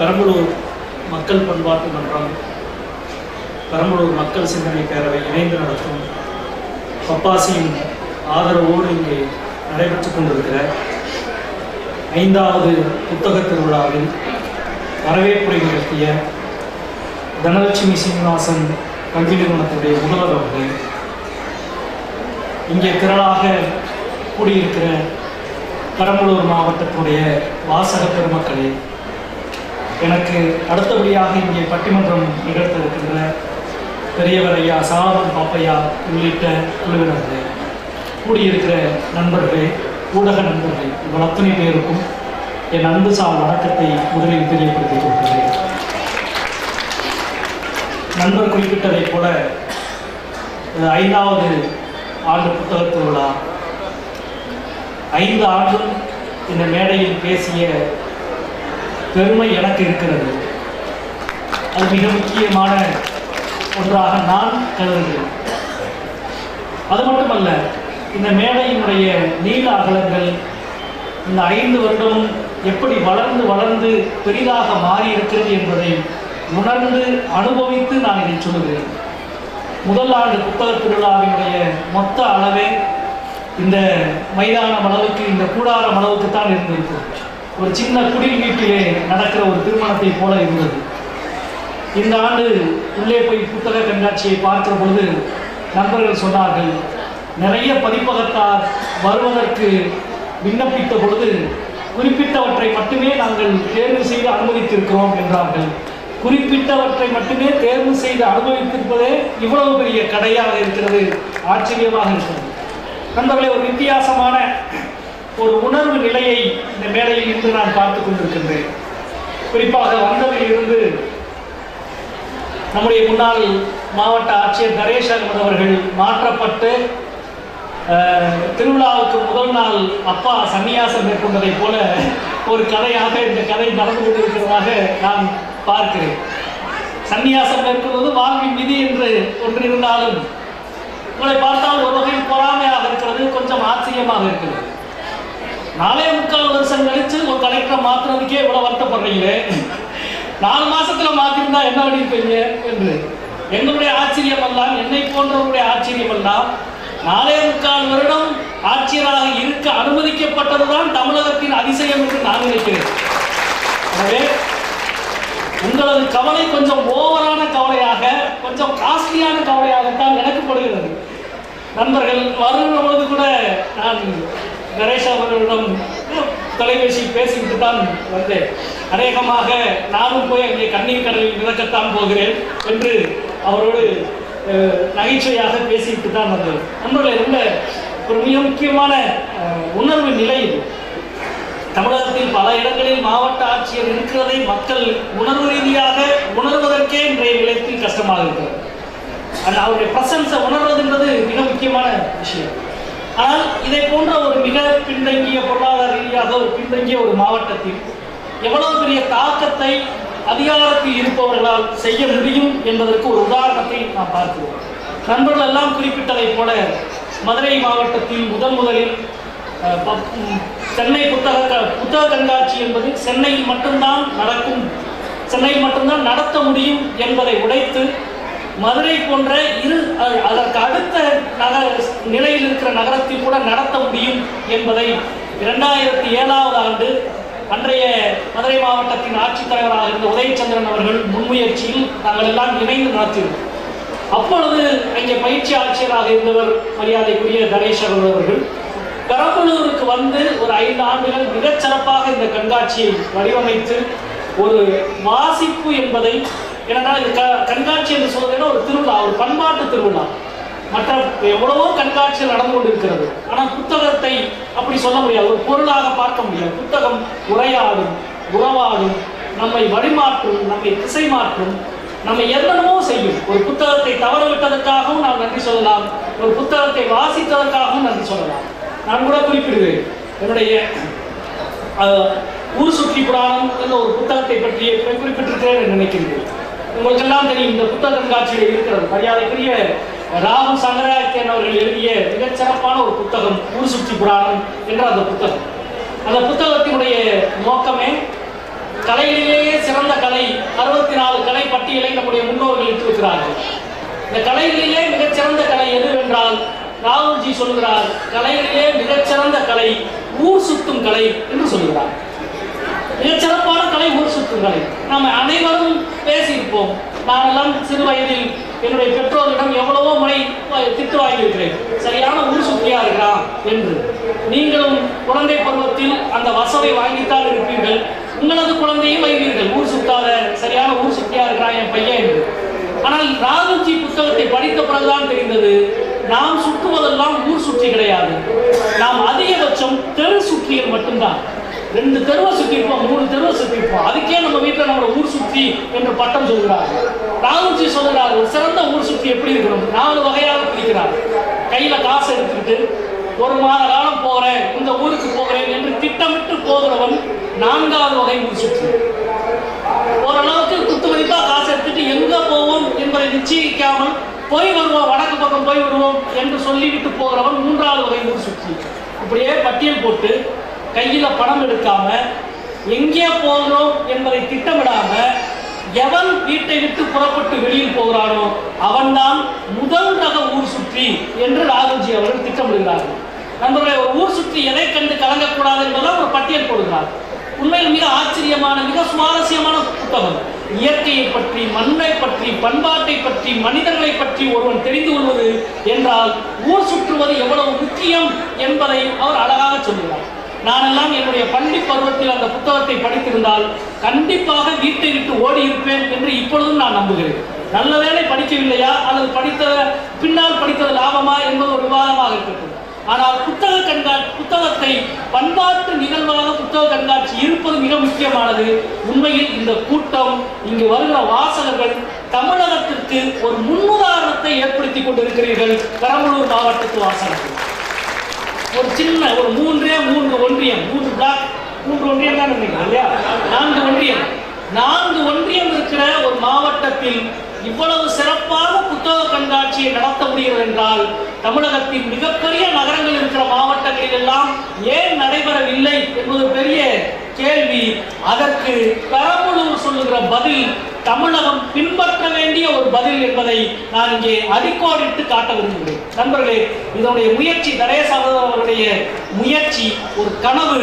பெரம்பலூர் மக்கள் பண்பாட்டு மன்றம் பெரம்பலூர் மக்கள் சிந்தனை பேரவை இணைந்து நடத்தும் பப்பாசியின் ஆதரவோடு இங்கே நடைபெற்று கொண்டிருக்கிற ஐந்தாவது புத்தக திருவிழாவில் வரவேற்புரை நிகழ்த்திய தனலட்சுமி சீனிவாசன் கல்வி நிறுவனத்துடைய முதல்வர் அவர்கள் இங்கே திரளாக கூடியிருக்கிற பெரம்பலூர் மாவட்டத்துடைய வாசக பெருமக்களே எனக்கு அடுத்தபடியாக இங்கே பட்டிமன்றம் நிகழ்த்த இருக்கின்ற பெரியவர் ஐயா சாலமன் பாப்பையா உள்ளிட்ட குழுவினர்களே கூடியிருக்கிற நண்பர்களே ஊடக நண்பர்களே உங்கள் அத்தனை பேருக்கும் என் அன்பு சார் வணக்கத்தை முதலில் தெரியப்படுத்திக் கொள்கிறேன். நண்பர் குறிப்பிட்டதைப் போல ஐந்தாவது ஆண்டு புத்தக திருவிழா. ஐந்து ஆண்டும் இந்த மேடையில் பேசிய பெருமை எனக்கு இருக்கிறது. அது மிக முக்கியமான ஒன்றாக நான் கருதுகிறேன். அது மட்டுமல்ல இந்த மேடையினுடைய நீள அகலங்கள் இந்த ஐந்து வருடம் எப்படி வளர்ந்து வளர்ந்து பெரிதாக மாறி இருக்கிறது என்பதை உணர்ந்து அனுபவித்து நான் இதை சொல்கிறேன் முதல் ஆண்டு புத்தக திருவிழாவினுடைய மொத்த அளவே இந்த மைதானம் அளவுக்கு இந்த கூடாரம் அளவுக்கு தான் இருந்திருக்கும் ஒரு சின்ன குடில் வீட்டிலே நடக்கிற ஒரு திருமணத்தை போல இருந்தது. இந்த ஆண்டு உள்ளே போய் புத்தக கண்காட்சியை பார்க்கிற பொழுது நண்பர்கள் சொன்னார்கள் நிறைய பதிப்பகத்தார் வருவதற்கு விண்ணப்பித்த பொழுது குறிப்பிட்டவற்றை மட்டுமே நாங்கள் தேர்வு செய்து அனுமதித்திருக்கிறோம் என்றார்கள். குறிப்பிட்டவற்றை மட்டுமே தேர்வு செய்து அனுபவித்திருப்பதே இவ்வளவு பெரிய கடையாக இருக்கிறது ஆச்சரியமாக இருக்கிறது. நண்பர்களே ஒரு வித்தியாசமான ஒரு உணர்வு நிலையை இந்த மேடையில் இன்று நான் பார்த்து கொண்டிருக்கின்றேன். குறிப்பாக வந்ததிலிருந்து நம்முடைய முன்னாள் மாவட்ட ஆட்சியர் நரேஷ் அகமது அவர்கள் மாற்றப்பட்டு திருவிழாவுக்கு முதல் நாள் அப்பா சன்னியாசம் மேற்கொண்டதைப் போல ஒரு கதையாக இந்த கதை நடந்து கொண்டிருக்கிறதாக நான் பார்க்கிறேன். சன்னியாசம் மேற்கொள்வது வாழ்வின் விதி என்று ஒன்று இருந்தாலும் உங்களை பார்த்தால் ஒரு வகையில் பொறாமையாக இருக்கிறது கொஞ்சம் ஆச்சரியமாக இருக்கிறது. நாலே முக்கால் வருஷம் கழிச்சு ஒரு கலெக்டரை மாத்துறதுக்கே இவ்வளவு வருத்தப்படுறீங்களே. நாலு மாசத்துல மாத்திருந்தா என்ன பண்ணிருப்பீங்க என்று. எங்களுடைய ஆச்சரியம் எல்லாம் என்னை போன்றவருடைய ஆச்சரியம் எல்லாம் நாலே முக்கால் வருடம் ஆட்சியராக இருக்க அனுமதிக்கப்பட்டதுதான் தமிழகத்தின் அதிசயம் என்று நான் நினைக்கிறேன். எனவே உங்களது கவலை கொஞ்சம் ஓவரான கவலையாக கொஞ்சம் காஸ்ட்லியான கவலையாகத்தான் எனக்கு படுகிறது. நண்பர்கள் வருகிற பொழுது கூட நான் நரேஷ் அவர்களிடம் தொலைபேசி பேசிவிட்டு தான் வந்தேன். அநேகமாக நானும் போய் அங்கே கண்ணீர் கடலில் மிதக்கத்தான் போகிறேன் என்று அவரோடு நகைச்சுவையாக பேசிவிட்டு தான் வந்தேன். நண்பர்களே ரொம்ப ஒரு மிக முக்கியமான உணர்வு நிலை இது. தமிழகத்தில் பல இடங்களில் மாவட்ட ஆட்சியர் இருக்கிறதை மக்கள் உணர்வு ரீதியாக உணர்வதற்கே இன்றைய நிலையத்தில் கஷ்டமாக இருக்கிறது. அந்த அவருடைய பிரசன்ஸை உணர்வதுன்றது மிக முக்கியமான விஷயம். ஆனால் இதை போன்ற ஒரு மிக பின்தங்கிய பொருளாதார ரீதியாக ஒரு பின்தங்கிய ஒரு மாவட்டத்தில் எவ்வளவு பெரிய தாக்கத்தை அதிகாரத்தில் இருப்பவர்களால் செய்ய முடியும் என்பதற்கு ஒரு உதாரணத்தை நாம் பார்க்கிறோம். நண்பர்கள் எல்லாம் குறிப்பிட்டதைப் போல மதுரை மாவட்டத்தில் முதன் முதலில் சென்னை புத்தக புத்தக கண்காட்சி என்பது சென்னையில் மட்டும்தான் நடக்கும் சென்னையில் மட்டும்தான் நடத்த முடியும் என்பதை உடைத்து மதுரை போன்ற இரு அதற்கு அடுத்த நகர நிலையில் இருக்கிற நகரத்தை கூட நடத்த முடியும் என்பதை இரண்டாயிரத்தி ஏழாவது ஆண்டு அன்றைய மதுரை மாவட்டத்தின் ஆட்சித்தலைவராக இருந்த உதயச்சந்திரன் அவர்கள் முன்முயற்சியில் நாங்கள் எல்லாம் இணைந்து நடத்தினோம் அப்பொழுது அங்கே பயிற்சி ஆட்சியராக இருந்தவர் மரியாதைக்குரிய கணேசன் அவர்கள் பெரம்பலூருக்கு வந்து ஒரு ஐந்து ஆண்டுகள் மிகச்சிறப்பாக இந்த கண்காட்சியை வடிவமைத்து ஒரு வாசிப்பு என்பதை ஏன்னா இது க கண்காட்சி என்று சொல்வதுன்னா ஒரு திருவிழா ஒரு பண்பாட்டு திருவிழா. மற்ற எவ்வளவோ கண்காட்சிகள் நடந்து கொண்டிருக்கிறது. ஆனால் புத்தகத்தை அப்படி சொல்ல முடியாது. ஒரு பொருளாக பார்க்க முடியாது. புத்தகம் உரையாடும் உறவாடும் நம்மை வழிமாற்றும் நம்மை திசை மாற்றும் நம்மை என்னென்னமோ செய்யும். ஒரு புத்தகத்தை தவறவிட்டதற்காகவும் நாம் நன்றி சொல்லலாம். ஒரு புத்தகத்தை வாசித்ததற்காகவும் நன்றி சொல்லலாம். நான் கூட குறிப்பிடுவேன் என்னுடைய ஊர் சுற்றி புராணம் என்ற ஒரு புத்தகத்தை பற்றி குறிப்பிட்டிருக்கிறேன் என்று நினைக்கிறேன் உங்களுக்கெல்லாம் தெரியும் இந்த புத்தக கண்காட்சியில் இருக்கிறது. மரியாதைக்குரிய ராகு சங்கராயத்தியன் அவர்கள் எழுதிய மிகச்சிறப்பான ஒரு புத்தகம் ஊர் சுற்றி புராணம் என்ற அந்த புத்தகம். அந்த புத்தகத்தினுடைய நோக்கமே கலைகளிலேயே சிறந்த கலை அறுபத்தி நாலு கலை பட்டியலை நம்முடைய முன்னோர்கள் இட்டிருக்கிறார்கள் இந்த கலைகளிலே மிகச்சிறந்த கலை எதுவென்றால் ராகுல்ஜி சொல்கிறார் கலைகளிலே மிகச்சிறந்த கலை ஊர் சுத்தும் கலை என்று சொல்கிறார். மிகச்சிறப்பான கருத்துக்களை நாம் அனைவரும் பேசியிருப்போம். நானெல்லாம் சிறு வயதில் என்னுடைய பெற்றோரிடம் எவ்வளவோ முறை திட்டு வாங்கியிருக்கிறேன். சரியான ஊர் சுத்தியா இருக்கிறான் என்று. நீங்களும் குழந்தை பருவத்தில் அந்த வசவை வாங்கித்தான் இருப்பீர்கள். உங்களது குழந்தையும் வைவீர்கள் ஊர் சுத்தாத சரியான ஊர் சுத்தியா இருக்கிறான் என் பையன் என்று. ஆனால் ராகுஜி புத்தகத்தை படித்த பிறகுதான் தெரிந்தது நாம் சுற்றுவதெல்லாம் ஊர் சுற்றி கிடையாது. நாம் அதிகபட்சம் தெரு சுற்றியல் மட்டும்தான். ரெண்டு தெருவை சுற்றிருப்போம் மூணு தெருவை சுற்றிருப்போம் அதுக்கே நம்ம வீட்டில் நம்ம ஊர் சுற்றி என்று பட்டம் சொல்கிறார் ராகுஜி சொல்கிறார் ஒரு சிறந்த ஊர் சுற்றி எப்படி இருக்கணும்? நாலு வகையாக பிரிக்கிறார். கையில் காசு எடுத்துக்கிட்டு ஒரு மாத காலம் போகிறேன் இந்த ஊருக்கு போகிறேன் என்று திட்டமிட்டு போகிறவன் நான்காவது வகை ஊர் சுற்றி ஓரளவுக்கு குத்துமதிப்பாக காசு எடுத்துட்டு எங்கே போவோம் என்பதை நிச்சயிக்காமல் போய் வருவோம் வடக்கு பக்கம் போய் வருவோம் என்று சொல்லிவிட்டு போகிறவன் மூன்றாவது வகை ஊர் சுற்றி இப்படியே பட்டியல் போட்டு கையில் பணம் எடுக்காம எங்கே போகிறோம் என்பதை திட்டமிடாம எவன் வீட்டை விட்டு புறப்பட்டு வெளியில் போகிறானோ அவன்தான் முதல் ரக ஊர் சுற்றி என்று ராகுல்ஜி அவர்கள் திட்டமிடுகிறார்கள். நம்மளுடைய ஒரு ஊர் சுற்றி எதை கண்டு கலங்கக்கூடாது என்பதால் ஒரு பட்டியல் போடுகிறார். உண்மையில் மிக ஆச்சரியமான மிக சுவாரஸ்யமான புத்தகம். இயற்கையை பற்றி மண்ணை பற்றி பண்பாட்டை பற்றி மனிதர்களை பற்றி ஒருவன் தெரிந்து கொள்வது என்றால் ஊர் சுற்றுவது எவ்வளவு முக்கியம் என்பதை அவர் அழகாக சொல்கிறார். நானெல்லாம் என்னுடைய பள்ளி பருவத்தில் அந்த புத்தகத்தை படித்திருந்தால் கண்டிப்பாக வீட்டை விட்டு ஓடி இருப்பேன் என்று இப்பொழுதும் நான் நம்புகிறேன். நல்ல வேளை படிக்கவில்லையா? அல்லது படித்த பின்னால் படித்தது லாபமா என்பது ஒரு விவாதமாக இருக்கிறது ஆனால் புத்தக கண்காட்சி புத்தகத்தை பண்பாட்டு நிகழ்வாக புத்தக கண்காட்சி இருப்பது மிக முக்கியமானது. உண்மையில் இந்த கூட்டம் இங்கு வருகிற வாசகர்கள் தமிழகத்திற்கு ஒரு முன்னுதாரணத்தை ஏற்படுத்தி கொண்டிருக்கிறீர்கள். பெரம்பலூர் மாவட்டத்து வாசகர்கள். ஒரு சின்ன ஒரு மூன்றே மூன்று ஒன்றியம். மூன்று பிளாக் மூன்று ஒன்றியம் தான் இல்லையா? நான்கு ஒன்றியம். நான்கு ஒன்றியம் இருக்கிற ஒரு மாவட்டத்தில் இவ்வளவு சிறப்பான புத்தக கண்காட்சியை நடத்த முடிகிறது என்றால் தமிழகத்தின் மிகப்பெரிய நகரங்கள் இருக்கிற மாவட்டங்களில் எல்லாம் ஏன் நடைபெறவில்லை என்பது பெரிய கேள்வி அதற்கு பெரம்பலூர் சொல்லுகிற பதில் தமிழகம் பின்பற்ற வேண்டிய ஒரு பதில் என்பதை நான் இங்கே அடிக்கோடிட்டு காட்ட விரும்புகிறேன். நண்பர்களே இதனுடைய முயற்சி கணேச அவருடைய முயற்சி ஒரு கனவு.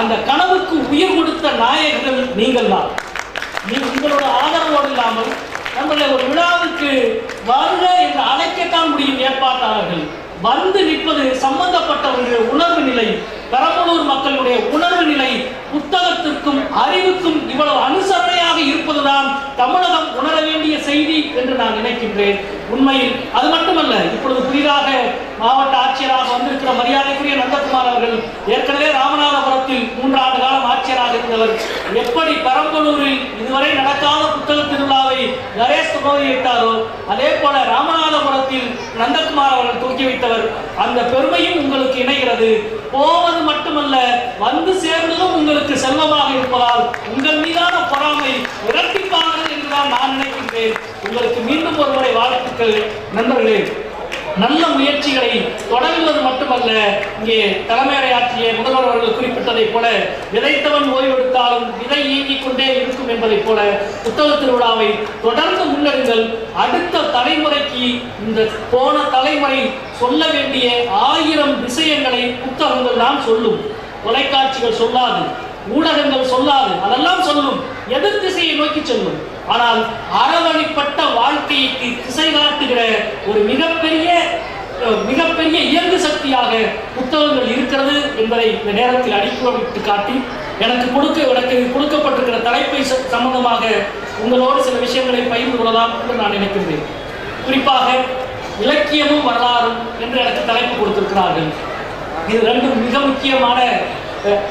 அந்த கனவுக்கு உயிர் கொடுத்த நாயகர்கள் நீங்கள் தான். நீ உங்களோட ஆதரவோடு இல்லாமல் நம்மளை ஒரு விழாவுக்கு வருக என்று அழைக்கத்தான் முடியும் ஏற்பாட்டாளர்கள். வந்து நிற்பது சம்பந்தப்பட்டவர்களுடைய உணர்வு நிலை. பெரம்பலூர் மக்களுடைய உணர்வு நிலை புத்தகத்திற்கும் அறிவுக்கும் இவ்வளவு அனுசரணையாக இருப்பதுதான் தமிழகம் உணர வேண்டிய செய்தி என்று நான் நினைக்கின்றேன். உண்மையில் அது மட்டுமல்ல இப்பொழுது புதிதாக மாவட்ட ஆட்சியராக வந்திருக்கிற மரியாதைக்குரிய நந்தகுமார் அவர்கள் ஏற்கனவே ராமநாதபுரத்தில் மூன்றாண்டு காலம் ஆட்சியராக இருந்தவர். எப்படி பெரம்பலூரில் இதுவரை நடக்காத புத்தகத்தில் கணேஷ் துவங்கி வைத்தாரோ அதே போல ராமநாதபுரத்தில் நந்தகுமார் அவர்கள் தூக்கி வைத்தவர். அந்த பெருமையும் உங்களுக்கு இணைகிறது. போவது மட்டுமல்ல வந்து சேர்ந்ததும் உங்களுக்கு செல்வமாக இருப்பதால் உங்கள் மீதான பொறாமை இரட்டிப்பானது என்றுதான் நான் நினைக்கின்றேன். உங்களுக்கு மீண்டும் ஒரு முறை வாழ்த்துக்கள். நண்பர்களே நல்ல முயற்சிகளை தொடங்குவது மட்டுமல்ல இங்கே தலைமையுரையாற்றிய முதல்வர் அவர்கள் குறிப்பிட்டதைப் போல விதைத்தவன் ஓய்வெடுத்தாலும் விதை இயங்கிக் கொண்டே இருக்கும் என்பதைப் போல புத்தக திருவிழாவை தொடர்ந்து முன்னெடுங்கள். அடுத்த தலைமுறைக்கு இந்த போன தலைமுறை சொல்ல வேண்டிய ஆயிரம் விஷயங்களை புத்தகங்கள் தான் சொல்லும். தொலைக்காட்சிகள் சொல்லாது ஊடகங்கள் சொல்லாது அதெல்லாம் சொல்லும். எதிர் திசையை நோக்கி சொல்லும். ஆனால் அரவணைப்பட்ட வாழ்க்கைக்கு திசை காட்டுகிற ஒரு மிகப்பெரிய மிகப்பெரிய இயங்கு சக்தியாக புத்தகங்கள் இருக்கிறது என்பதை இந்த நேரத்தில் அடிப்புறவிட்டு காட்டி எனக்கு கொடுக்க எனக்கு கொடுக்கப்பட்டிருக்கிற தலைப்பை ச- சம்பந்தமாக உங்களோடு சில விஷயங்களை பகிர்ந்து கொள்ளலாம் என்று நான் நினைக்கின்றேன். குறிப்பாக இலக்கியமும் வரலாறும் என்று எனக்கு தலைப்பு கொடுத்திருக்கிறார்கள். இது ரெண்டும் மிக முக்கியமான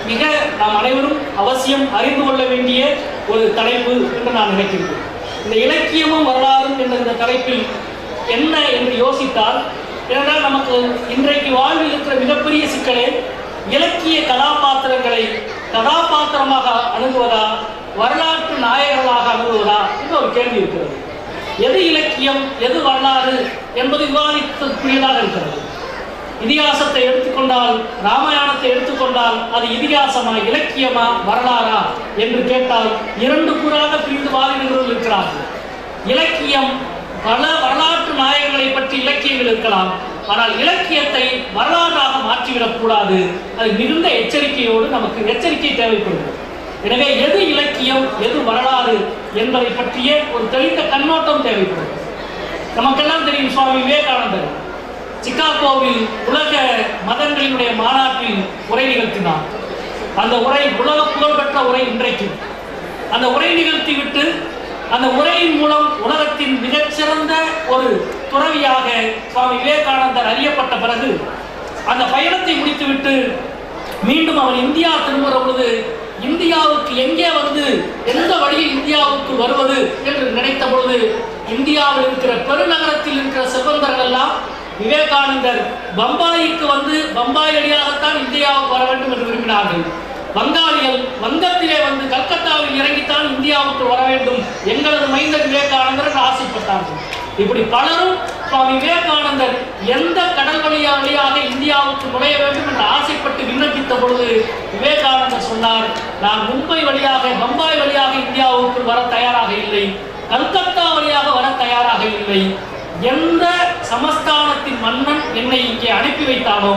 மிக நாம் அனைவரும் அவசியம் அறிந்து கொள்ள வேண்டிய ஒரு தலைப்பு என்று நான் நினைக்கின்றேன். இந்த இலக்கியமும் வரலாறும் என்ற இந்த தலைப்பில் என்ன என்று யோசித்தால் ஏனென்றால் நமக்கு இன்றைக்கு வாழ்வில் இருக்கிற மிகப்பெரிய சிக்கலே இலக்கிய கதாபாத்திரங்களை கதாபாத்திரமாக அணுகுவதா வரலாற்று நாயகர்களாக அணுகுவதா என்று ஒரு கேள்வி இருக்கிறது. எது இலக்கியம் எது வரலாறு என்பது விவாதிக்கக்கூடியதாக இருக்கிறது. இதிகாசத்தை எடுத்துக்கொண்டால் ராமாயணத்தை எடுத்துக்கொண்டால் அது இதிகாசமா இலக்கியமா வரலாறா என்று கேட்டால் இரண்டு கூறாக பிரிந்து வாதிடுகிறவர்கள் இருக்கிறார்கள். இலக்கியம் பல வரலாற்று நாயகங்களை பற்றி இலக்கியங்கள் இருக்கலாம். ஆனால் இலக்கியத்தை வரலாறாக மாற்றிவிடக்கூடாது அது மிகுந்த எச்சரிக்கையோடு நமக்கு எச்சரிக்கை தேவைப்படுகிறது. எனவே எது இலக்கியம் எது வரலாறு என்பதை பற்றிய ஒரு தெளிந்த கண்ணோட்டம் தேவைப்படுகிறது. நமக்கெல்லாம் தெரியும் சுவாமி விவேகானந்தர். சிக்காகோவில் உலக மதங்களினுடைய மாநாட்டில் உரை நிகழ்த்தினார். அந்த உரை உலக புகழ்பெற்ற உரை இன்றைக்கு. அந்த உரை நிகழ்த்தி விட்டு அந்த உரையின் மூலம் உலகத்தின் மிகச்சிறந்த ஒரு துறவியாக சுவாமி விவேகானந்தர் அறியப்பட்ட பிறகு அந்த பயணத்தை முடித்துவிட்டு மீண்டும் அவர் இந்தியா திரும்புகிற பொழுது இந்தியாவுக்கு எங்கே வந்து எந்த வழியில் இந்தியாவுக்கு வருவது என்று நினைத்த பொழுது இந்தியாவில் இருக்கிற பெருநகரத்தில் இருக்கிற செல்வந்தர்கள் எல்லாம் விவேகானந்தர் பம்பாய்க்கு வந்து பம்பாய் வழியாகத்தான் இந்தியாவுக்கு வர வேண்டும் என்று விரும்பினார்கள். வங்காளிகள் வங்கத்திலே வந்து கல்கத்தாவில் இறங்கித்தான் இந்தியாவுக்கு வர வேண்டும் எங்களது மைந்தர் விவேகானந்தர் என்று ஆசைப்பட்டார்கள். இப்படி பலரும் சுவாமி விவேகானந்தர் எந்த கடல் வழியா வழியாக இந்தியாவுக்கு நுழைய வேண்டும் என்று ஆசைப்பட்டு விண்ணப்பித்த பொழுது விவேகானந்தர் சொன்னார் நான் மும்பை வழியாக பம்பாய் வழியாக இந்தியாவுக்கு வர தயாராக இல்லை. கல்கத்தா வழியாக வர தயாராக இல்லை. எந்த சமஸ்தானத்தின் மன்னன் என்னை இங்கே அனுப்பி வைத்தானோ?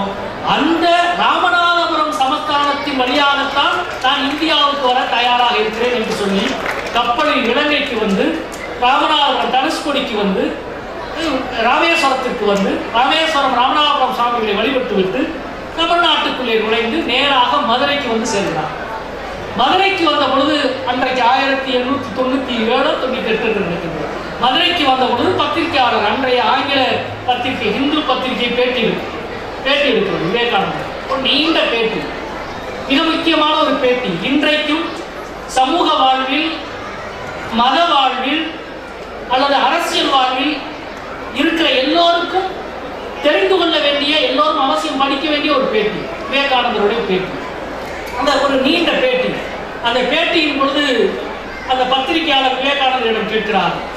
அந்த ராமநாதபுரம் சமஸ்தானத்தின் வழியாகத்தான் நான் இந்தியாவுக்கு வர தயாராக இருக்கிறேன் என்று சொல்லி கப்பலில் இலங்கைக்கு வந்து ராமநாதபுரம் தனுஷ்கோடிக்கு வந்து ராமேஸ்வரத்திற்கு வந்து ராமேஸ்வரம் ராமநாதபுரம் சுவாமிகளை வழிபட்டு விட்டு தமிழ்நாட்டுக்குள்ளே நுழைந்து நேராக மதுரைக்கு வந்து சேர்ந்தார். மதுரைக்கு வந்த பொழுது அன்றைக்கு ஆயிரத்தி எழுநூத்தி தொண்ணூத்தி ஏழோ தொண்ணூத்தி எட்டு என்று மதுரைக்கு வந்த பத்திரிகையாளர் அன்றைய ஆங்கில பத்திரிகை ஹிந்து பத்திரிகை பேட்டி பேட்டி எடுக்கிறது விவேகானந்தர் ஒரு நீண்ட பேட்டி. மிக முக்கியமான ஒரு பேட்டி. இன்றைக்கும் சமூக வாழ்வில் மத வாழ்வில் அல்லது அரசியல் வாழ்வில் இருக்கிற எல்லோருக்கும் தெரிந்து கொள்ள வேண்டிய எல்லோரும் அவசியம் படிக்க வேண்டிய ஒரு பேட்டி. விவேகானந்தருடைய பேட்டி. அந்த ஒரு நீண்ட பேட்டி. அந்த பேட்டியின் பொழுது அந்த பத்திரிகையாளர் விவேகானந்தரிடம் கேட்கிறார்.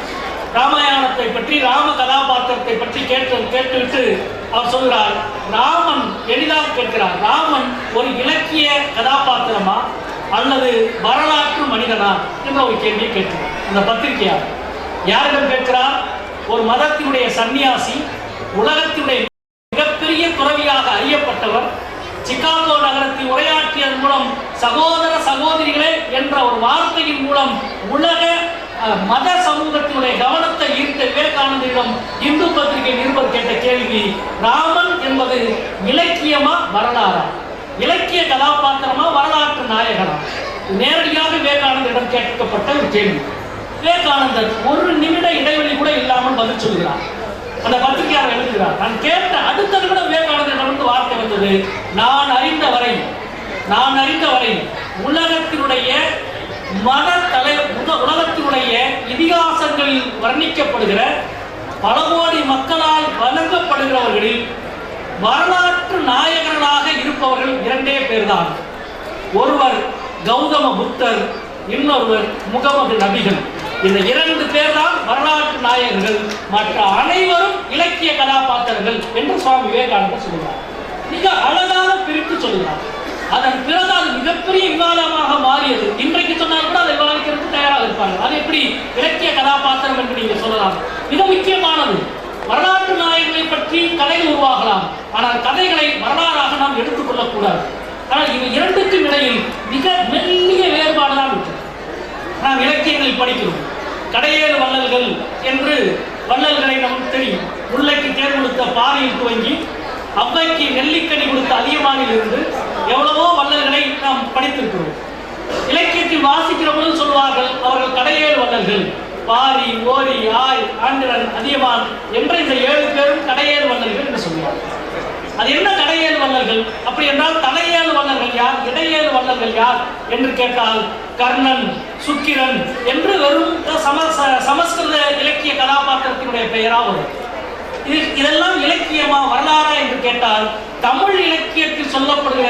ராமாயணத்தை பற்றி ராம கதாபாத்திரத்தை பற்றி கேட்டு கேட்டுவிட்டு அவர் சொல்கிறார் ராமன் எளிதாக கேட்கிறார். ராமன் ஒரு இலக்கிய கதாபாத்திரமா அல்லது வரலாற்று மனிதனா? என்ற ஒரு கேள்வியை கேட்கிறார். அந்த பத்திரிகையார் யாரிடம் கேட்கிறார்? ஒரு மதத்தினுடைய சன்னியாசி உலகத்தினுடைய மிகப்பெரிய துறவியாக அறியப்பட்டவர் சிகாகோ நகரத்தில் உரையாற்றியதன் மூலம் சகோதர சகோதரிகளே என்ற ஒரு வார்த்தையின் மூலம் உலக மத சமூகத்தினுடைய கவனத்தை ஈர்த்த விவேகானந்தரிடம் இந்து பத்திரிகை நிருபர் கேட்ட கேள்வி ராமன் என்பது இலக்கியமா வரலாறா? இலக்கிய கதாபாத்திரமா வரலாற்று நாயகனா? நேரடியாக விவேகானந்தரிடம் கேட்கப்பட்ட ஒரு கேள்வி. விவேகானந்தர் ஒரு நிமிட இடைவெளி கூட இல்லாமல் பதில் சொல்கிறார். அந்த பத்திரிகையாளர் எழுதுகிறார் நான் கேட்ட அடுத்த நிமிடம் விவேகானந்தரிடம் வந்து வார்த்தை வந்தது நான் அறிந்த வரை நான் அறிந்த வரை உலகத்தினுடைய மத தலை உலகத்தினுடைய இதிகாசங்களில் வர்ணிக்கப்படுகிற பல கோடி மக்களால் வழங்கப்படுகிறவர்களில் வரலாற்று நாயகர்களாக இருப்பவர்கள் இரண்டே பேர்தான். ஒருவர் கௌதம புத்தர் இன்னொருவர் முகமது நபிகள். இந்த இரண்டு பேர் தான் வரலாற்று நாயகர்கள். மற்ற அனைவரும் இலக்கிய கதாபாத்திரங்கள் என்று சுவாமி விவேகானந்தர் சொல்கிறார் மிக அழகாக பிரித்து சொல்கிறார் அதன் பிறகு அது மிகப்பெரிய விவாதமாக மாறியது. இன்றைக்கு சொன்னால் கூட அதை விவாதிக்கிறதுக்கு தயாராக இருப்பாங்க. அது எப்படி? இலக்கிய கதாபாத்திரம் என்று நீங்க சொல்லலாம். மிக முக்கியமானது வரலாற்று நாயகங்களை பற்றி கதை உருவாகலாம். ஆனால் கதைகளை வரலாறாக நாம் எடுத்துக்கொள்ளக்கூடாது ஆனால் இவை இரண்டுக்கும் இடையில் மிக மெல்லிய வேறுபாடு தான் நாம் இலக்கியங்களில் படிக்கிறோம். கடையேறு வள்ளல்கள் என்று வள்ளல்களை நமக்கு தெரியும். முல்லைக்கு தேர் கொடுத்த பாறையில் துவங்கி அவ்வைக்கு நெல்லிக்கனி கொடுத்த அதியமானில் இருந்து எவ்வளவோ வள்ளல்களை நாம் படித்திருக்கிறோம். இலக்கியத்தில் வாசிக்கிற பொழுது சொல்வார்கள் அவர்கள் கடையேறு வள்ளல்கள் பாரி ஓரி ஆய் ஆண்டிரன் அதியமான் என்ற இந்த ஏழு பேரும் கடையேறு வள்ளல்கள் என்று சொல்வார்கள். அது என்ன கடையேழு வள்ளல்கள் அப்படி என்றால் தலையேழு வள்ளல்கள் யார்? இடையேழு வள்ளல்கள் யார் என்று கேட்டால் கர்ணன் சுக்கிரன் என்று வெறும் சம ச- சமஸ்கிருத இலக்கிய கதாபாத்திரத்தினுடைய பெயராக வரும். இதெல்லாம் இலக்கியமா வரலாறா என்று கேட்டால் தமிழ் இலக்கியத்தில் சொல்லப்படுகிற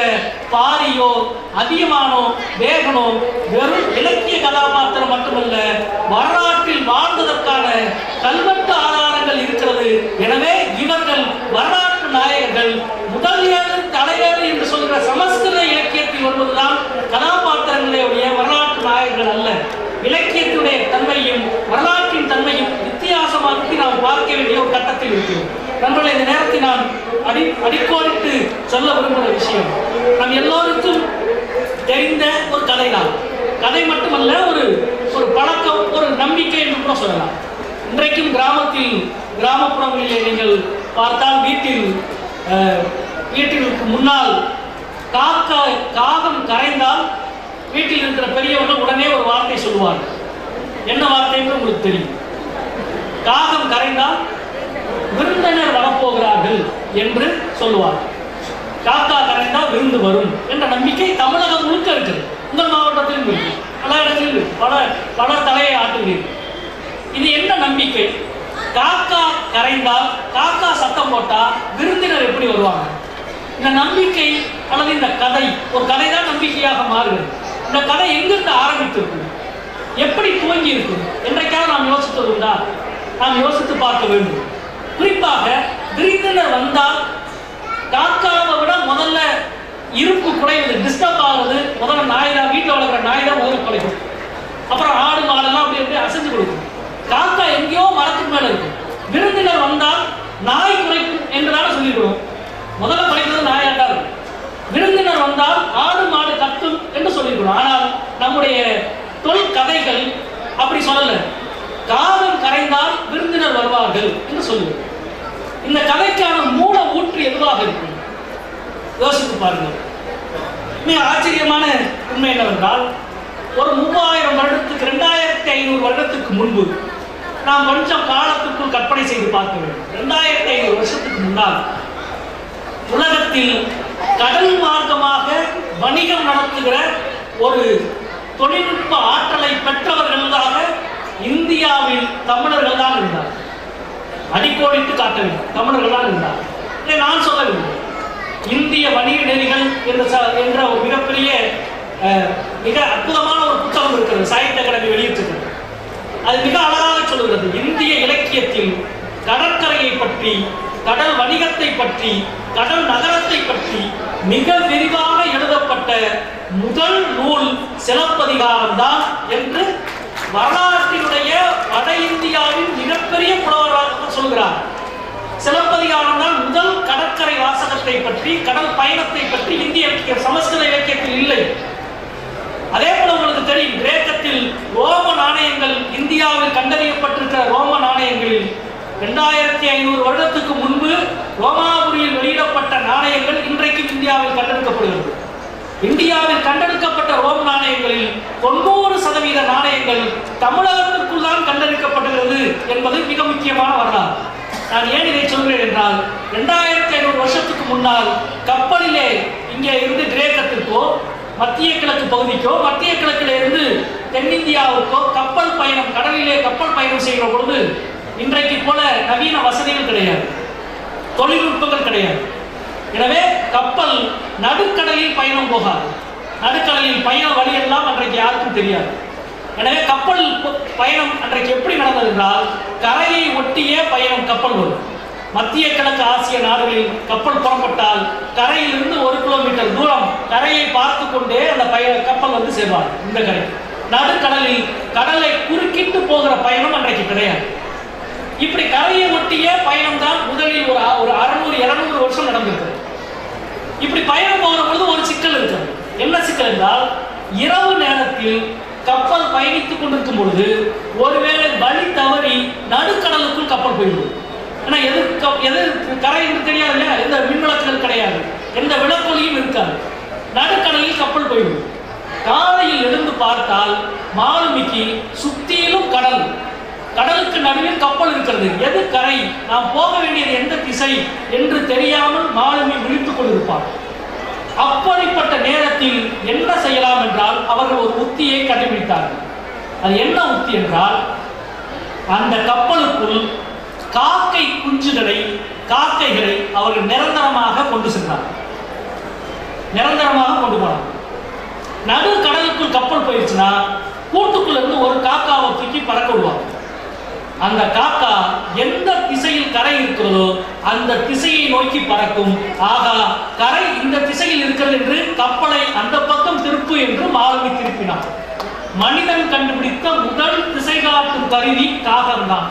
பாரியோ அதிகமானோ வேகனோ வெறும் இலக்கிய கதாபாத்திரம் மட்டுமல்ல வரலாற்றில் வாழ்ந்ததற்கான கல்வெட்டு ஆதாரங்கள் இருக்கிறது. எனவே இவர்கள் வரலாற்று நாயகர்கள் முதல் ஏழு தலையேறு என்று சொல்கிற சமஸ்கிருத இலக்கியத்தில் வருவதுதான் கதாபாத்திரங்களுடைய வரலாற்று நாயகர்கள் அல்ல. இலக்கியத்துடைய தன்மையும் வரலாற்றின் தன்மையும் வித்தியாசமாக நாம் பார்க்க வேண்டிய ஒரு கட்டத்தில் இருக்கிறோம். நண்பர்களை இந்த நேரத்தில் நான் அடி அடிக்கோடிட்டு சொல்ல விரும்புகிற விஷயம் நம் எல்லோருக்கும் தெரிந்த ஒரு கதை தான் கதை மட்டுமல்ல ஒரு ஒரு பழக்கம் ஒரு நம்பிக்கை என்று கூட சொல்லலாம். இன்றைக்கும் கிராமத்தில் கிராமப்புறங்களிலே நீங்கள் பார்த்தால் வீட்டில் அஹ், வீட்டிற்கு முன்னால் காக்கா காகம் கரைந்தால் வீட்டில் இருக்கிற பெரியவர்கள் உடனே ஒரு வார்த்தை சொல்லுவார்கள். என்ன வார்த்தை என்று உங்களுக்கு தெரியும். காகம் கரைந்தால் விருந்தினர் வரப்போகிறார்கள் என்று சொல்லுவார் காக்கா கரைந்தால் விருந்து வரும் என்ற நம்பிக்கை தமிழகம் முழுக்க இருக்குது உங்கள் மாவட்டத்திலும் பல இடங்களில் பல பல தலையை ஆட்டுகிறீர்கள். இது என்ன நம்பிக்கை? காக்கா கரைந்தால் காக்கா சத்தம் போட்டால் விருந்தினர் எப்படி வருவாங்க? இந்த நம்பிக்கை அல்லது இந்த கதை ஒரு கதை தான் நம்பிக்கையாக மாறுகிறது. இந்த கதை எங்கிருந்து ஆரம்பித்திருக்கும் எப்படி துவங்கி இருக்கும் என்றைக்காவது நாம் யோசித்தது உண்டா? நாம் யோசித்து பார்க்க வேண்டும். குறிப்பாக விருந்தினர் வந்தால் காக்காவை விட முதல்ல இருப்பு குறையுது டிஸ்டர்ப் ஆகுது. முதல்ல நாய் தான் வீட்டில் வளர்க்குற நாய் தான் முதல்ல குறைக்கும் அப்புறம் ஆடு மாடெல்லாம் அப்படி அப்படியே அசைஞ்சு கொடுக்கும். காக்கா எங்கேயோ மரத்துக்கு மேலே இருக்கும் விருந்தினர் வந்தால் நாய் குறைக்கும் என்றுதானே சொல்லிவிடுவோம். முதல்ல குறைக்கிறது நாயாட்டா இருக்கும். விருந்தினர் வந்தால் ஆடு மாடு கத்தும் என்று சொல்லிவிடுவோம். ஆனால் நம்முடைய தொல் கதைகள் அப்படி சொல்லலை. காதல் கரைந்தால் விருந்தினர் வருவார்கள் என்று சொல்லுவோம். இந்த கதைக்கான மூல ஊற்று எதுவாக இருக்கும்? யோசித்து பாருங்கள். மிக ஆச்சரியமான உண்மை என்னவென்றால் ஒரு மூவாயிரம் வருடத்துக்கு ரெண்டாயிரத்தி ஐநூறு வருடத்துக்கு முன்பு நாம் கொஞ்சம் காலத்துக்குள் கற்பனை செய்து பார்க்க வேண்டும். ரெண்டாயிரத்தி ஐநூறு வருஷத்துக்கு முன்னால் உலகத்தில் கடல் மார்க்கமாக வணிகம் நடத்துகிற ஒரு தொழில்நுட்ப ஆற்றலை பெற்றவர்களாக இந்தியாவில் தமிழர்கள் தான் இருந்தார். அடிக்கோடிட்டு காட்ட வேண்டும் தமிழர்கள் தான் இருந்தார். இதை நான் சொல்லவில்லை. இந்திய வணிக நெறிகள் என்ற என்ற ஒரு மிகப்பெரிய மிக அற்புதமான ஒரு புத்தகம் இருக்கிறது சாகித்ய அகாடமி வெளியிட்டிருக்கிறது. அது மிக அழகாக சொல்கிறது இந்திய இலக்கியத்தில் கடற்கரையை பற்றி கடல் வணிகத்தை பற்றி கடல் நகரத்தை பற்றி மிக விரிவாக எழுதப்பட்ட முதல் நூல் சிலப்பதிகாரம் தான் என்று வரலாற்றினுடைய வட இந்தியாவின் மிகப்பெரிய புலவராக சொல்கிறார். சிலப்பதிகாரம் தான் முதல் கடற்கரை வாசகத்தை பற்றி கடல் பயணத்தை பற்றி இந்திய சமஸ்கிருத இலக்கியத்தில் இல்லை. அதே போல உங்களுக்கு தெரியும் கிரேக்கத்தில் ரோம நாணயங்கள் இந்தியாவில் கண்டறியப்பட்டிருக்கிற ரோம நாணயங்களில் ரெண்டாயிரத்தி ஐநூறு வருடத்துக்கு முன்பு ரோமாபுரியில் வெளியிடப்பட்ட நாணயங்கள் இன்றைக்கு இந்தியாவில் கண்டெடுக்கப்படுகிறது. இந்தியாவில் கண்டெடுக்கப்பட்ட ரோம் நாணயங்களில் தொண்ணூறு சதவீத நாணயங்கள் தமிழகத்திற்குள் தான் கண்டெடுக்கப்படுகிறது என்பது மிக முக்கியமான வரலாறு. நான் ஏன் இதை சொல்கிறேன் என்றால் ரெண்டாயிரத்தி ஐநூறு வருஷத்துக்கு முன்னால் கப்பலிலே இங்கே இருந்து கிரேக்கத்திற்கோ மத்திய கிழக்கு பகுதிக்கோ மத்திய கிழக்கில் இருந்து தென்னிந்தியாவுக்கோ கப்பல் பயணம் கடலிலே கப்பல் பயணம் செய்கிற பொழுது இன்றைக்கு போல நவீன வசதிகள் கிடையாது. தொழில்நுட்பங்கள் கிடையாது. எனவே கப்பல் நடுக்கடலில் பயணம் போகாது. நடுக்கடலில் பயண வழி எல்லாம் அன்றைக்கு யாருக்கும் தெரியாது. எனவே கப்பல் பயணம் அன்றைக்கு எப்படி நடந்தது என்றால் கரையை ஒட்டியே பயணம் கப்பல் வரும். மத்திய கிழக்கு ஆசிய நாடுகளில் கப்பல் புறப்பட்டால் கரையிலிருந்து ஒரு கிலோமீட்டர் தூரம் கரையை பார்த்து கொண்டே அந்த பய கப்பல் வந்து சேர்வார் இந்த கரை. நடுக்கடலில் கடலை குறுக்கிட்டு போகிற பயணம் அன்றைக்கு கிடையாது. இப்படி கரையை ஒட்டியே பயணம் தான் முதலில் ஒரு ஒரு அறுநூறு இருநூறு வருஷம் நடந்திருக்கு இப்படி பயணம் போகிற பொழுது ஒரு சிக்கல் இருக்கிறது சென்றால் இரவு நேரத்தில் கப்பல் பயணித்துக் கொண்டிருக்கும் பொழுது ஒருவேளை வழி தவறி நடுக்கடலுக்குள் கப்பல் போயிடும் ஏன்னா எது எது கரை என்று தெரியாது இல்லையா எந்த மின்விளக்குகள் கிடையாது. எந்த விளக்கொலியும் இருக்காது. நடுக்கடலில் கப்பல் போயிடும் காலையில் எழுந்து பார்த்தால் மாலுமிக்கு சுத்தியிலும் கடல். கடலுக்கு நடுவில் கப்பல் இருக்கிறது. எது கரை நாம் போக வேண்டியது எந்த திசை என்று தெரியாமல் மாலுமி விழித்துக் கொண்டிருப்பார் அப்படிப்பட்ட நேரத்தில் என்ன செய்யலாம் என்றால் அவர்கள் ஒரு உத்தியை கண்டுபிடித்தார்கள். அது என்ன உத்தி என்றால் அந்த கப்பலுக்குள் காக்கை குஞ்சுகளை காக்கைகளை அவர்கள் நிரந்தரமாக கொண்டு சென்றார்கள். நிரந்தரமாக கொண்டு போனாங்க நடு கடலுக்குள் கப்பல் போயிடுச்சுன்னா கூட்டுக்குள்ள இருந்து ஒரு காக்காவை தூக்கி பறக்க விடுவாங்க. அந்த காக்கா எந்த திசையில் கரை இருக்கிறதோ அந்த திசையை நோக்கி பறக்கும். ஆகா கரை இந்த திசையில் இருக்கிறது என்று கப்பலை அந்த பக்கம் திருப்பு என்று மாலுமி திருப்பினார் மனிதன் கண்டுபிடித்த முதல் திசை காட்டும் கருவி காகம்தான்.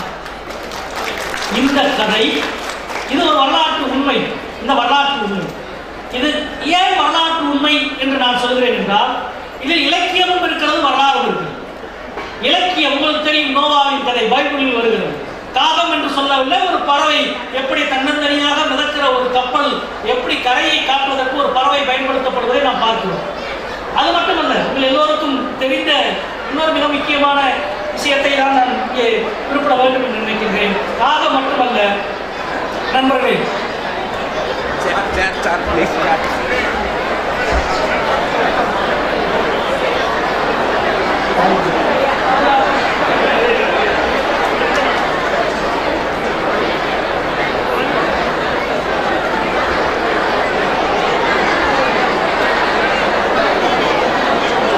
இந்த கதை இது ஒரு வரலாற்று உண்மை. இந்த வரலாற்று உண்மை. இது ஏன் வரலாற்று உண்மை என்று நான் சொல்கிறேன் என்றால் இதில் இலக்கியமும் இருக்கிறது வரலாறும் இருக்கிறது. இலக்கியம் உங்களுக்கு தெரியும் நோவாவின் கதை பைபிளில் வருகிறது. காகம் என்று சொல்லவில்லை ஒரு பறவை எப்படி தன்னந்தனியாக மிதக்கிற ஒரு கப்பல் எப்படி கரையை காட்டுவதற்கு ஒரு பறவை பயன்படுத்தப்படுவதை நாம் பார்க்கிறோம். அது மட்டுமல்ல உங்கள் எல்லோருக்கும் தெரிந்த இன்னொரு மிக முக்கியமான விஷயத்தை தான் நான் இங்கே குறிப்பிட வேண்டும் என்று நினைக்கின்றேன். காகம் மட்டுமல்ல நண்பர்களே Chat, chat, chat, please chat.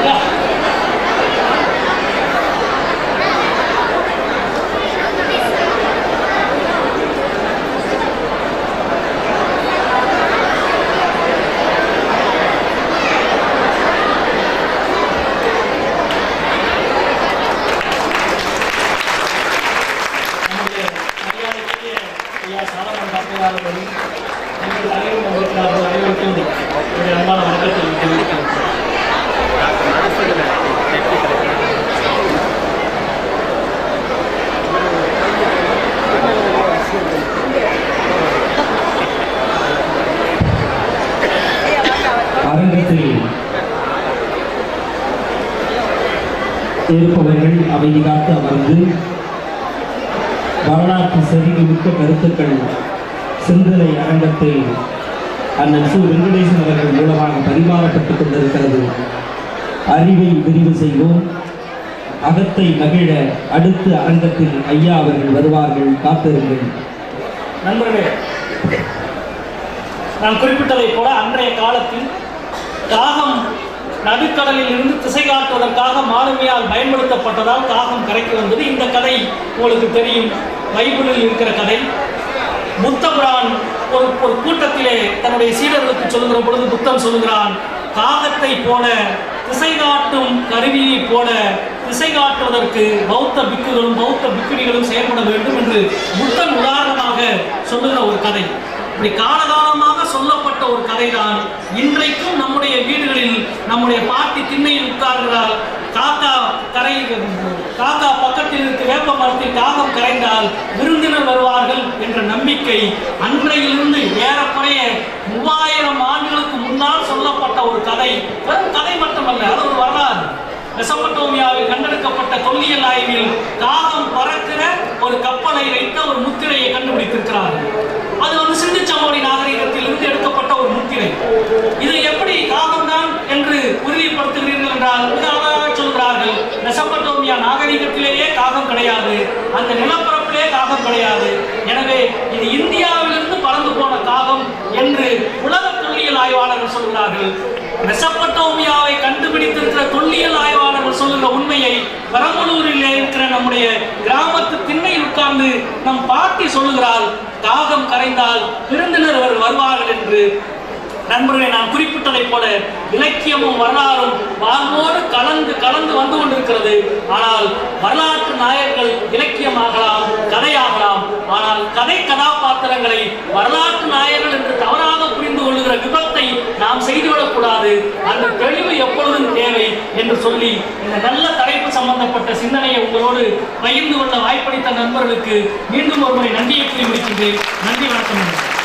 யா. நம்முடைய மரியாதைக்குரிய ஐயா சாலமன் டாக்டர் அவர்கள் எங்கள் அனைவரும் இருக்கிறார்கள் அனைவருக்கும் என்னுடைய அன்பான வணக்கத்தை தெரிவிக்கிறேன் அரங்கத்தில் இருப்பவர்கள் அமைதி காத்து அமர்ந்து வரலாற்று செறிவுமிக்க கருத்துக்கள் சிந்தனை அரங்கத்தில் அண்ணன் சு வெங்கடேசன் அவர்கள் மூலமாக பரிமாறப்பட்டுக் கொண்டிருக்கிறது. அறிவை விரிவு செய்வோம். அகத்தை மகிழ அடுத்து அரங்கத்தில் ஐயா அவர்கள் வருவார்கள். காத்திருங்கள். நண்பர்களே நான் குறிப்பிட்டதைப் போல அன்றைய காலத்தில் காகம் நடுக்கடலில் இருந்து திசை காட்டுவதற்காக மாலுமியால் பயன்படுத்தப்பட்டதால் காகம் கரைக்கு வந்தது. இந்த கதை உங்களுக்கு தெரியும். பைபிளில் இருக்கிற கதை. புத்தபுரான் ஒரு ஒரு கூட்டத்திலே தன்னுடைய சீடர்களுக்கு சொல்லுகிற பொழுது புத்தன் சொல்லுகிறான் காகத்தை போல திசை காட்டும் கருவியை போல திசை காட்டுவதற்கு பௌத்த பிக்குகளும் பௌத்த பிக்குணிகளும் செயல்பட வேண்டும் என்று புத்தன் உதாரணமாக சொல்லுகிற ஒரு கதை. இப்படி காலகாலமாக சொல்லப்பட்ட ஒரு கதைதான். இன்றைக்கும் நம்முடைய வீடுகளில் நம்முடைய பாட்டி திண்ணையில் உட்கார்கிறார் காக்கா கரை காக்கா பக்கத்தில் இருக்க வேப்ப மரத்தில் காகம் கரைந்தால் விருந்தினர் வருவார்கள் என்ற நம்பிக்கை அன்றையிலிருந்து ஏறக்குறைய மூவாயிரம் ஆண்டுகளுக்கு முன்னால் சொல்லப்பட்ட ஒரு கதை. வெறும் கதை மட்டுமல்ல அது ஒரு வரலாறு. மெசபட்டோமியாவில் கண்டெடுக்கப்பட்ட தொல்லியல் ஆய்வில் காகம் பறக்கிற ஒரு கப்பலை வைத்த ஒரு முத்திரையை கண்டுபிடித்திருக்கிறார்கள். அது வந்து சிந்துச்சமோடி நாகரிகத்தில் இருந்து எடுக்கப்பட்ட ஒரு முத்திரை. இது எப்படி காகம் தான் என்று உறுதிப்படுத்துகிறீர்கள் என்றால் மிக அழகாக சொல்கிறார்கள் மெசப்பட்டோமியா நாகரிகத்திலேயே காகம் கிடையாது. அந்த நிலப்பரப்பிலே காகம் கிடையாது. எனவே இது இந்தியாவிலிருந்து பறந்து போன காகம் என்று உலக தொல்லியல் ஆய்வாளர்கள் சொல்கிறார்கள். மெசப்பட்டோமியாவை கண்டுபிடித்திருக்கிற தொல்லியல் ஆய்வாளர்கள் சொல்லுகிற உண்மையை பெரம்பலூரிலே இருக்கிற நம்முடைய கிராமத்து திண்ணையில் உட்கார்ந்து நம் பாட்டி சொல்லுகிறாள் தாகம் கரைந்தால் விருந்தினர் அவர் வருவார்கள் என்று நண்பர்களை நான் குறிப்பிட்டதைப் போல இலக்கியமும் வரலாறும் வாழ்வோடு கலந்து கலந்து வந்து கொண்டிருக்கிறது. ஆனால் வரலாற்று நாயகர்கள் இலக்கியமாகலாம் கதையாகலாம். ஆனால் கதை கதாபாத்திரங்களை வரலாற்று நாயகர்கள் என்று தவறாக புரிந்து கொள்ளுகிற விபத்தை நாம் செய்துவிடக்கூடாது. அந்த தெளிவு எப்பொழுதும் தேவை என்று சொல்லி இந்த நல்ல தலைப்பு சம்பந்தப்பட்ட சிந்தனையை உங்களோடு பகிர்ந்து கொள்ள வாய்ப்பளித்த நண்பர்களுக்கு மீண்டும் ஒருமுறை நன்றியை கூறி முடிக்கின்றேன். நன்றி வணக்கம்.